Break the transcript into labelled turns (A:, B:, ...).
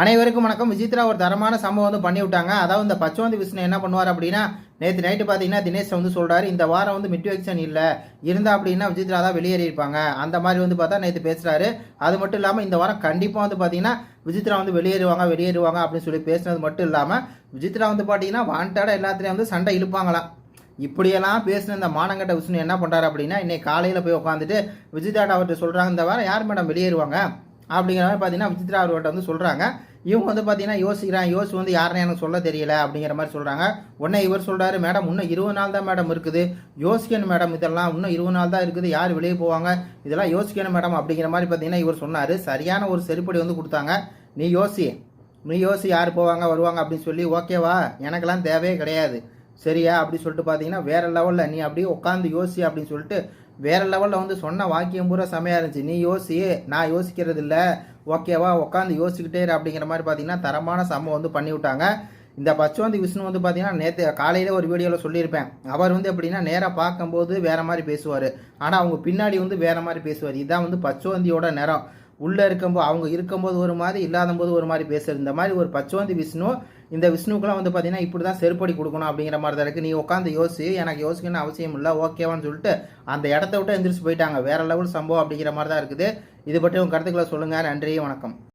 A: அனைவருக்கும் வணக்கம். விசித்ரா ஒரு தரமான சம்பவம் வந்து பண்ணி விட்டாங்க அதாவது இந்த பச்சவந்தி விஷ்ணு என்ன பண்ணுவார் அப்படின்னா நேற்று நைட்டு பார்த்தீங்கன்னா தினேஷ் வந்து சொல்கிறார் இந்த வாரம் வந்து மிட்வெக்ஷன் இல்லை. இருந்தால் அப்படின்னா விசித்ரா தான் வெளியேறியிருப்பாங்க. அந்த மாதிரி வந்து பார்த்தா நேற்று பேசுகிறாரு அது மட்டும் இல்லாமல் இந்த வாரம் கண்டிப்பாக வந்து பார்த்தீங்கன்னா விசித்ரா வந்து வெளியேறுவாங்க வெளியேறுவாங்க அப்படின்னு சொல்லி பேசுனது மட்டும் இல்லாமல் விசித்ரா வந்து பார்த்தீங்கன்னா வாண்டடாக எல்லாத்துலேயும் வந்து சண்டை இழுப்பாங்களாம். இப்படியெல்லாம் பேசின இந்த மானங்கட்ட விஷ்ணு என்ன பண்ணுறாரு அப்படின்னா இன்னைக்கு காலையில் போய் உட்காந்துட்டு விஜிதாட்ட அவர்கிட்ட சொல்கிறாங்க இந்த வாரம் யார் மேடம் வெளியேறுவாங்க? அப்படிங்கிற மாதிரி பார்த்தீங்கன்னா விசித்ரா அவர்கிட்ட வந்து சொல்கிறாங்க இவங்க வந்து பார்த்தீங்கன்னா யோசிக்கிறான் யோசி வந்து யாருன்னு எனக்கு சொல்ல தெரியல அப்படிங்கிற மாதிரி சொல்கிறாங்க உடனே இவர் சொல்கிறாரு மேடம் இன்னும் இருபது நாள் தான் மேடம் இருக்குது. யோசிக்கணும் மேடம் இதெல்லாம். இன்னும் இருபது நாள் தான் இருக்குது. யார் வெளியே போவாங்க? இதெல்லாம் யோசிக்கணும் மேடம் அப்படிங்கிற மாதிரி பார்த்தீங்கன்னா இவர் சொன்னார். சரியான ஒரு செருப்படி வந்து கொடுத்தாங்க. நீ யோசி. நீ யோசி யார் போவாங்க வருவாங்க அப்படின்னு சொல்லி ஓகேவா? எனக்கெல்லாம் தேவையே கிடையாது. சரியா? அப்படி சொல்லிட்டு பார்த்தீங்கன்னா வேற லெவலில் நீ அப்படியே உட்காந்து யோசி அப்படின்னு சொல்லிட்டு வேற லெவலில் வந்து சொன்ன வாக்கியம் பூரா செமையாக இருந்துச்சு. நீ யோசி நான் யோசிக்கிறது இல்லை. ஓகேவா உட்காந்து யோசிக்கிட்டே இரு அப்படிங்கிற மாதிரி பார்த்தீங்கன்னா தரமான சம்பவம் வந்து பண்ணி விட்டாங்க. இந்த பச்சோந்தி விஷ்ணு வந்து பார்த்தீங்கன்னா நேற்று காலையில் ஒரு வீடியோவில் சொல்லியிருப்பேன். அவர் வந்து எப்படின்னா நேராக பார்க்கும்போது வேற மாதிரி பேசுவார். ஆனால் அவங்க பின்னாடி வந்து வேற மாதிரி பேசுவார். இதுதான் வந்து பச்சோந்தியோட நேரம் உள்ளே இருக்கும்போது அவங்க இருக்கும்போது ஒரு மாதிரி இல்லாத போது ஒரு மாதிரி பேசுறது. இந்த மாதிரி ஒரு பச்சோந்தி விஷ்ணு இந்த விஷ்ணுக்கெல்லாம் வந்து பார்த்தீங்கன்னா இப்படி தான் செருப்படி கொடுக்கணும் அப்படிங்கிற மாதிரி தான் இருக்குது நீ உட்காந்து யோசி எனக்கு யோசிக்கணும்னு அவசியம் இல்லை ஓகேவான்னு சொல்லிட்டு அந்த இடத்த விட்டு எந்திரிச்சு போயிட்டாங்க. வேற லெவல் சம்பவம் அப்படிங்கிற மாதிரி தான் இருக்குது. இது பற்றி உங்கள் கருத்துக்களை சொல்லுங்கள் நன்றி வணக்கம்.